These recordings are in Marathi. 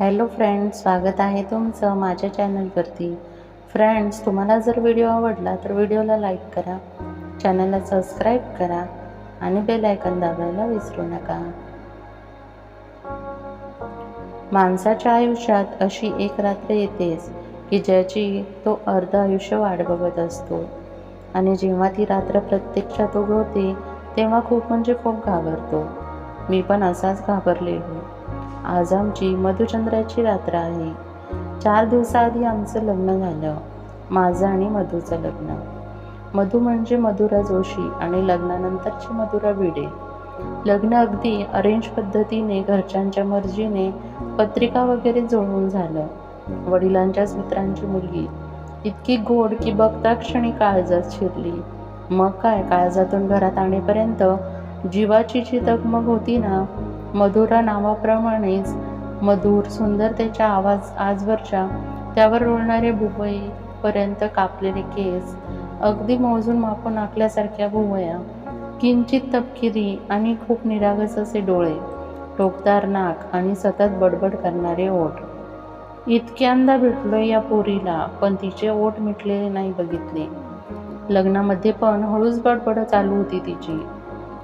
हॅलो फ्रेंड्स स्वागत आहे तुमचं माझ्या चॅनलवरती. फ्रेंड्स तुम्हाला जर व्हिडिओ आवडला तर व्हिडिओला लाईक करा चॅनलला सबस्क्राईब करा आणि बेल आयकन दाबायला विसरू नका. माणसाच्या आयुष्यात अशी एक रात्र येतेच की ज्याची तो अर्ध आयुष्य वाट बघत असतो. आणि जेव्हा ती रात्र प्रत्यक्षात उगवते तेव्हा खूप म्हणजे खूप घाबरतो. मी पण असाच घाबरलेलो आज आमची मधुचंद्राची रात्र आहे. चार दिवसाआधी आमचं लग्न झालं. माझं आणि मधूचं लग्न. मधू म्हणजे मधुरा जोशी आणि लग्नानंतरची मधुरा भिडे. लग्न अगदी अरेंज पद्धतीने घरच्यांच्या मर्जीने पत्रिका वगैरे जुळवून झालं. वडिलांच्याच मित्रांची मुलगी. इतकी गोड की बघता क्षणी काळजात शिरली. मग काय? काळजातून घरात आणेपर्यंत जीवाची जी तगमग होती ना? मधुरा नावाप्रमाणेच मधुर सुंदरतेच्या आवाज आजवरच्या त्यावर रुळणारे भुवईपर्यंत कापलेले केस अगदी मोजून मापून आखल्यासारख्या भुवया. किंचित तपकिरी आणि खूप निरागस असे डोळे टोकदार नाक आणि सतत बडबड करणारे ओठ. इतक्यांदा भेटलो या पोरीला पण तिचे ओठ मिटलेले नाही बघितले. लग्नामध्ये पण हळूच बडबड चालू होती तिची.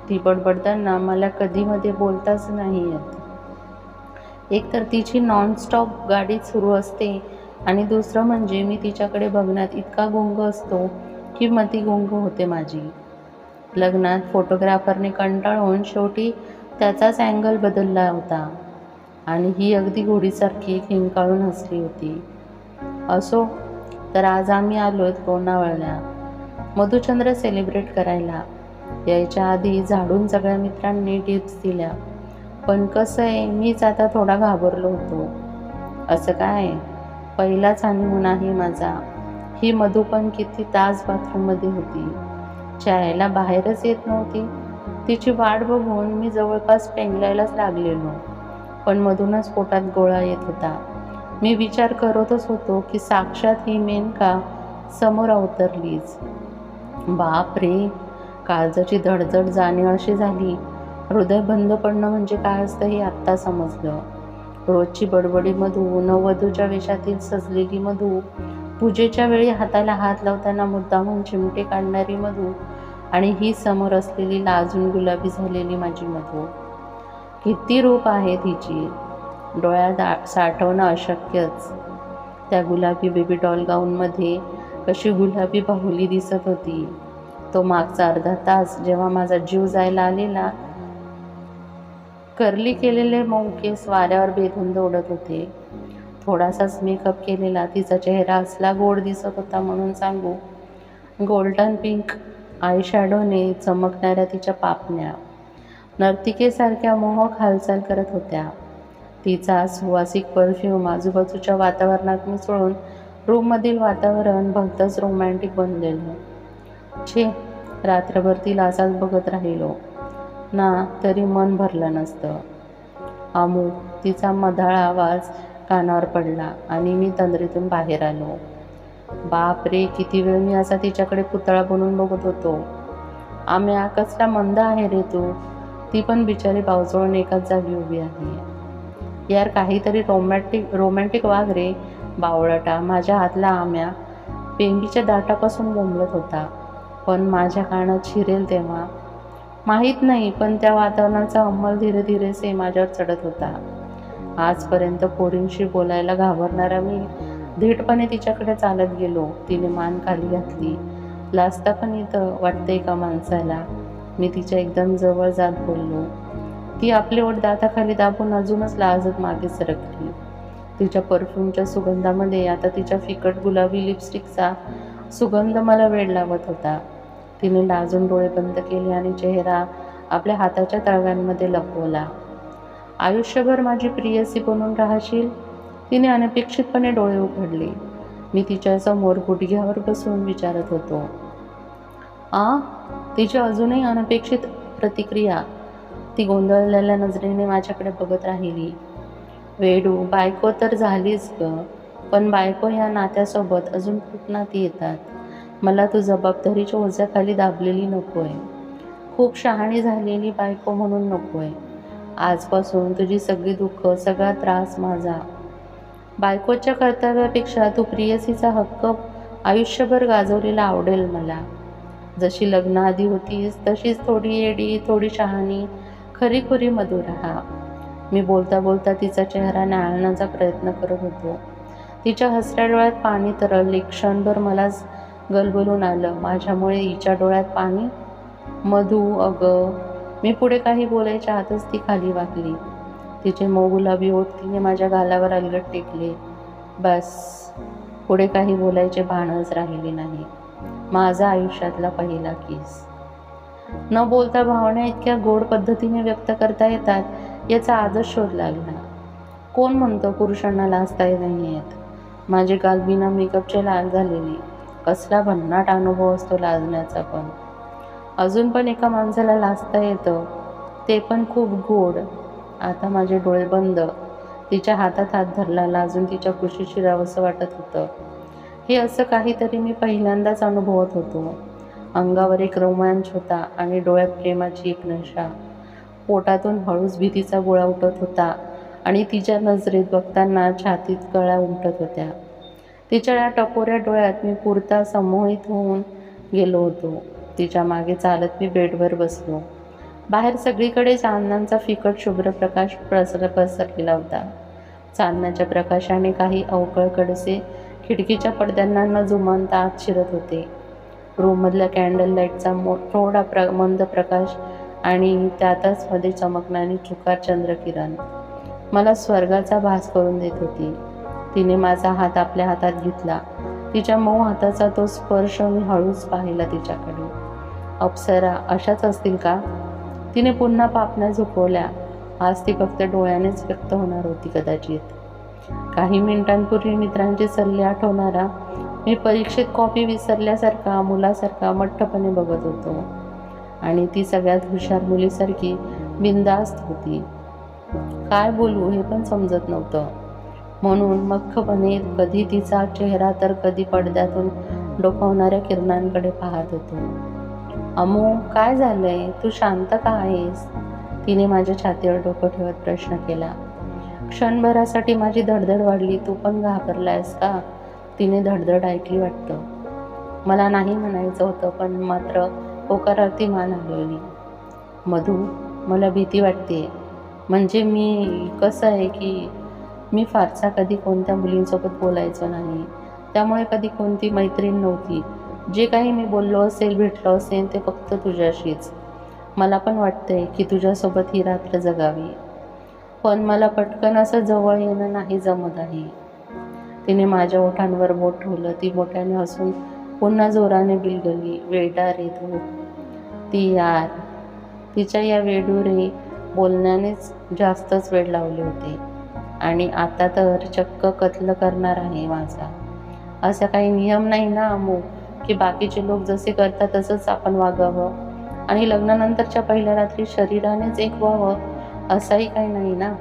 ती बडबडताना मला कधीमध्ये बोलताच नाही येत. एक तर तिची नॉनस्टॉप गाडी सुरू असते आणि दुसरं म्हणजे मी तिच्याकडे बघण्यात इतका गुंग असतो की मती गुंग होते माझी. लग्नात फोटोग्राफरने कंटाळून शेवटी त्याचाच अँगल बदलला होता आणि ही अगदी घोडीसारखी खिंकाळून हसली होती. असो तर आज आम्ही आलो आहेत लोणावळ्या मधुचंद्र सेलिब्रेट करायला. यायच्या आधी झाडून सगळ्या मित्रांनी टिप्स दिल्या. पण कसं आहे मीच आता थोडा घाबरलो होतो. असं काय? पहिलाच हनीमून आहे माझा. ही मधू पण किती तास बाथरूममध्ये होती. चायला बाहेरच येत नव्हती. तिची वाट बघून मी जवळपास पेंगलायलाच लागलेलो. पण मधूनच पोटात गोळा येत होता. मी विचार करतच होतो की साक्षात ही मेनका समोर अवतरलीच. बाप रे काळजाची धडधड जाणे अशी झाली. हृदय बंद पडणं म्हणजे काय असतं हे आत्ता समजलं. रोजची बडबडी मधू नववधूच्या वेशातील सजलेली मधू पूजेच्या वेळी हाताला हात लावताना मुद्दामून चिमटे काढणारी मधू आणि ही समोर असलेली लाजून गुलाबी झालेली माझी मधू. किती रूप आहेत हिची. डोळ्यात साठवणं अशक्यच. त्या गुलाबी बेबी डॉल गाऊनमध्ये कशी गुलाबी बाहुली दिसत होती. तो मागचा अर्धा तास जेव्हा माझा जीव जायला आलेला करली केलेले मऊ केस वाऱ्यावर बेधुंद दौडत होते. थोडासाच मेकअप केलेला तिचा चेहरा असला गोड दिसत होता म्हणून सांगू गोल्डन पिंक आयशॅडोने चमकणाऱ्या तिच्या पापण्या नर्तिकेसारख्या मोहक हालचाल करत होत्या. तिचा सुवासिक परफ्यूम आजूबाजूच्या वातावरणात मिसळून रूममधील वातावरण भक्तच रोमॅन्टिक बनलेलं. छे रात्रभर तिला असाच बघत राहिलो. ना तरी मन भरलं नसतं. अमुक तिचा मधाळ आवाज कानावर पडला आणि मी तंद्रीतून बाहेर आलो. बाप रे किती वेळ मी असा तिच्याकडे पुतळा बनून बघत होतो. आम्ही कसला मंद आहे रे तू. ती पण बिचारी पावसाळून एकाच जागी उभी आहे. यार काहीतरी रोमॅटिक रोमॅन्टिक वाघ रे बावळटा. माझ्या हातला आम्या पेंगीच्या दाटापासून बोंबलत होता. पण माझ्या कानात शिरेल तेव्हा. माहीत नाही पण त्या वातावरणाचा अंमल धीरे धीरे से माझ्यावर चढत होता. आजपर्यंत पोरींशी बोलायला घाबरणारा मी धीटपणे तिच्याकडे चालत गेलो. तिने मान खाली घातली. लाजता पण इथं वाटते का माणसाला? मी तिच्या एकदम जवळ जात बोललो. ती आपले ओठ दाताखाली दाबून अजूनच लाजत मागे सरकली. तिच्या परफ्यूमच्या सुगंधामध्ये आता तिच्या फिकट गुलाबी लिपस्टिकचा सुगंध मला वेळ लावत होता. तिने लाजून डोळे बंद केले आणि चेहरा आपल्या हाताच्या तळव्यांमध्ये लपवला. आयुष्यभर माझी प्रियसी बनून राहशील? तिने अनपेक्षितपणे डोळे उघडले. मी तिच्यासमोर गुडघ्यावर बसून विचारत होतो. आ तिची अजूनही अनपेक्षित प्रतिक्रिया ती गोंधळलेल्या नजरेने माझ्याकडे बघत राहिली. वेडू बायको तर झालीच ग पण बायको ह्या नात्यासोबत अजून खूप नाती येतात. मला तू जबाबदारीच्या ओझ्याखाली दाबलेली नको आहे खूप शहाणी झालेली बायको म्हणून नको आहे आजपासून तुझी सगळी दुःख सगळा त्रास माझा. बायकोच्या कर्तव्यापेक्षा तू प्रियसीचा हक्क आयुष्यभर गाजवलेला आवडेल मला. जशी लग्नाआधी होतीस तशीच थोडी येडी थोडी शहाणी खरीखुरी मधुर हा मी बोलता बोलता तिचा चेहरा नाळण्याचा प्रयत्न करत होतो. तिच्या हसऱ्या डोळ्यात पाणी तरळले क्षणभर मलाच गलबलून आलं. माझ्यामुळे हिच्या डोळ्यात पाणी मधू अगं. मी पुढे काही बोलायच्या आतच ती खाली वाकली. तिचे मऊ गुलाबी ओठ तिने माझ्या गालावर अलगट टेकले. बस पुढे काही बोलायचे भानच राहिले नाही. माझा आयुष्यातला पहिला किस. न बोलता भावना इतक्या गोड पद्धतीने व्यक्त करता येतात याचा आजच शोध लागला. कोण म्हणतं पुरुषांना लाजता येत नाही येत माझे गाल बिना मेकअपचे लाल झालेले. कसला भन्नाट अनुभव असतो लाजण्याचा पण. अजून पण एका माणसाला लाजता येतं ते पण खूप गोड. आता माझे डोळे बंद. तिच्या हातात हात धरला लाजून तिच्या कुशीशी रावंसं वाटत होतं. हे असं काहीतरी मी पहिल्यांदाच अनुभवत होतो. अंगावर एक रोमांच होता आणि डोळ्यात प्रेमाची एक नशा. पोटातून हळूच भीतीचा गोळा उठत होता आणि तिच्या नजरेत बघताना छातीत कळ्या उमटत होत्या. तिच्या या टपोऱ्या डोळ्यात मी पुरता संमोहित होऊन गेलो होतो. तिच्यामागे चालत मी बेडवर बसलो. बाहेर सगळीकडे चांदनांचा फिकट शुभ्र प्रकाश प्रसर पसरलेला होता. चांदण्याच्या प्रकाशाने काही अवकळ कडसे खिडकीच्या पडद्यांना न जुमानता आत शिरत होते. रूममधल्या कॅन्डल लाईटचा मो थोडा प्र मंद प्रकाश आणि त्यातच मध्ये चमकणारी चुकार चंद्रकिरण. मला स्वर्गाचा भास करून देत होती. तिने माझा हात आपल्या हातात घेतला. तिच्या मऊ हाताचा तो स्पर्श मी हळूच पाहिला तिच्याकडे अप्सरा अशाच असतील का? तिने पुन्हा पापण्या झुकवल्या. आज ती फक्त डोळ्यानेच व्यक्त होणार होती कदाचित. काही मिनिटांपूर्वी मित्रांचे सल्ले आठवणारा मी परीक्षेत कॉपी विसरल्यासारखा मुलासारखा मठ्ठपणे बघत होतो. आणि ती सगळ्यात हुशार मुलीसारखी बिंदास्त होती. काय बोलू हे पण समजत नव्हतं. म्हणून मख्खपणे कधी तिचा चेहरा तर कधी पडद्यातून डोकावणाऱ्या किरणांकडे पाहत होतो. अमो काय झालंय? तू शांत का आहेस? तिने माझ्या छातीवर डोकं ठेवत प्रश्न केला. क्षणभरासाठी माझी धडधड वाढली. तू पण घाबरलायस का? तिने धडधड ऐकली वाटतं. मला नाही म्हणायचं होतं पण मात्र होकारार्थी मान हलवली. मधू मला भीती वाटते म्हणजे मी कसं आहे की मी फारसा कधी कोणत्या मुलींसोबत बोलायचो नाही. त्यामुळे कधी कोणती मैत्रीण नव्हती. जे काही मी बोललो असेल भेटलो असेल ते फक्त तुझ्याशीच. मला पण वाटतंय की तुझ्यासोबत ही रात्र जगावी. पण मला पटकन असं जवळ येणं नाही जमत आहे. तिने माझ्या ओठांवर बोट ठेवलं. ती मोठ्याने हसून पुन्हा जोराने बिलगली. वेळटा रे तू. ती यार. तिच्या या वेडूरे बोलण्यानेच जास्तच वेळ लावले होते. आणि आता तर चक्क कत्ल करणार आहे माझा. असा काही नियम नाही ना अमुक की बाकीचे लोक जसे करतात तसंच आपण वागावं. आणि लग्नानंतरच्या पहिल्या रात्री शरीरानेच एक व्हावं असाही काही नाही ना.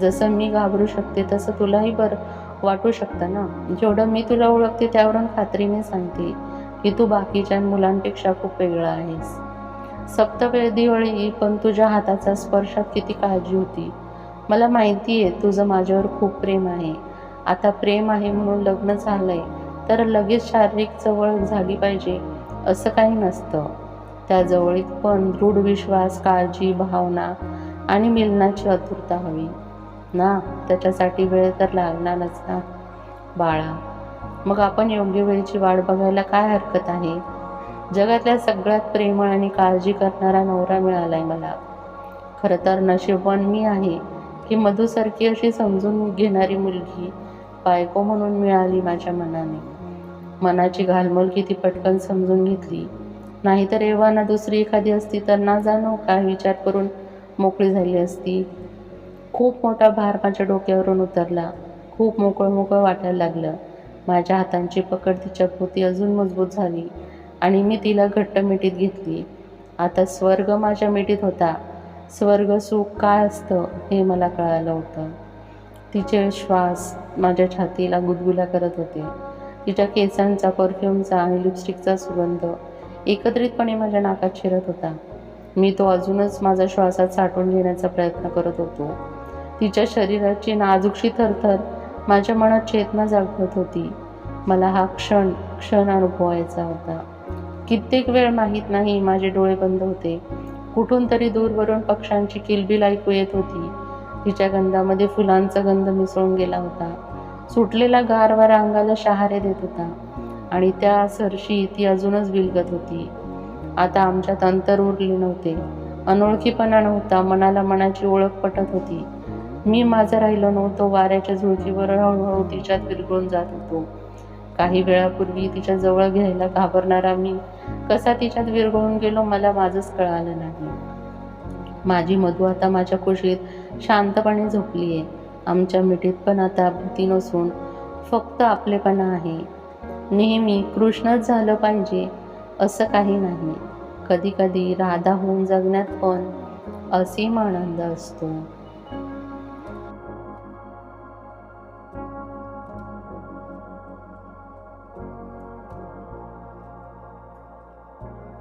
जसं मी घाबरू शकते तसं तुलाही बरं वाटू शकतं ना. जेवढं मी तुला ओळखते त्यावरून खात्रीने सांगते की तू बाकीच्या मुलांपेक्षा खूप वेगळा आहेस. सप्तवेदीवेळी पण तुझ्या हाताचा स्पर्शात किती काळजी होती. मला माहिती आहे तुझं माझ्यावर खूप प्रेम आहे. आता प्रेम आहे म्हणून लग्न झालंय तर लगेच शारीरिक जवळ झाली पाहिजे असं काही नसतं. त्या जवळीक पण दृढ विश्वास काळजी भावना आणि मिलनाची आतुरता हवी. ना त्याच्यासाठी वेळ तर लागणारच ना. बाळा मग आपण योग्य वेळेची वाट बघायला काय हरकत आहे? जगातल्या सगळ्यात प्रेमळ आणि काळजी करणारा नवरा मिळालाय मला. खरं तर नशीबवान मी आहे. ही मधुसारखी अशी समजून घेणारी मुलगी बायको म्हणून मिळाली माझ्या मनाने. मनाची घालमोल ती पटकन समजून घेतली. नाहीतर एव्हाना दुसरी एखादी असती तर ना जाणो काय विचार करून मोकळी झाली असती. खूप मोठा भार माझ्या डोक्यावरून उतरला. खूप मोकळं मोकळं वाटायला लागलं. माझ्या हातांची पकड तिच्या पोती अजून मजबूत झाली आणि मी तिला घट्ट मिठीत घेतली. आता स्वर्ग माझ्या मिठीत होता. स्वर्ग सुख काय असतं हे मला कळालं होतं. तिचे श्वास माझ्या छातीला गुदगुल्या करत होते. तिच्या केसांचा परफ्यूमचा आणि लिपस्टिकचा सुगंध एकत्रितपणे माझ्या नाकात शिरत होता. मी तो अजूनच माझा श्वासात साठवून घेण्याचा प्रयत्न करत होतो. तिच्या शरीराची नाजूकशी थरथर माझ्या मनात चेतना जागवत होती. मला हा क्षण क्षण अनुभवायचा होता. कित्येक वेळ माहीत नाही माझे डोळे बंद होते. कुठून तरी दूरवरून पक्ष्यांची किलबिल ऐकू येत होती. तिच्या गंधामध्ये फुलांचा गंध मिसळून गेला होता. सुटलेला गारवारा अंगाला शहारे देत होता आणि त्या सरशी ती अजूनच विलगत होती. आता आमच्यात अंतर उरले नव्हते. अनोळखीपणा नव्हता. मनाला मनाची ओळख पटत होती. मी माझं राहिलो नव्हतो. वाऱ्याच्या झुळकीवर हळूहळू तिच्यात विरघळून जात होतो. काही वेळापूर्वी तिच्या जवळ घ्यायला घाबरणारा मी कसा तिच्यात विरघळून गेलो मला माझंच कळालं नाही माझी मधू आता माझ्या कुशीत शांतपणे झोपली आहे आमच्या मिठीत पण आता भीती नसून फक्त आपलेपणा आहे. नेहमी कृष्णच झालं पाहिजे असं काही नाही. कधी कधी राधा होऊन जगण्यात पण असीम आनंद असतो.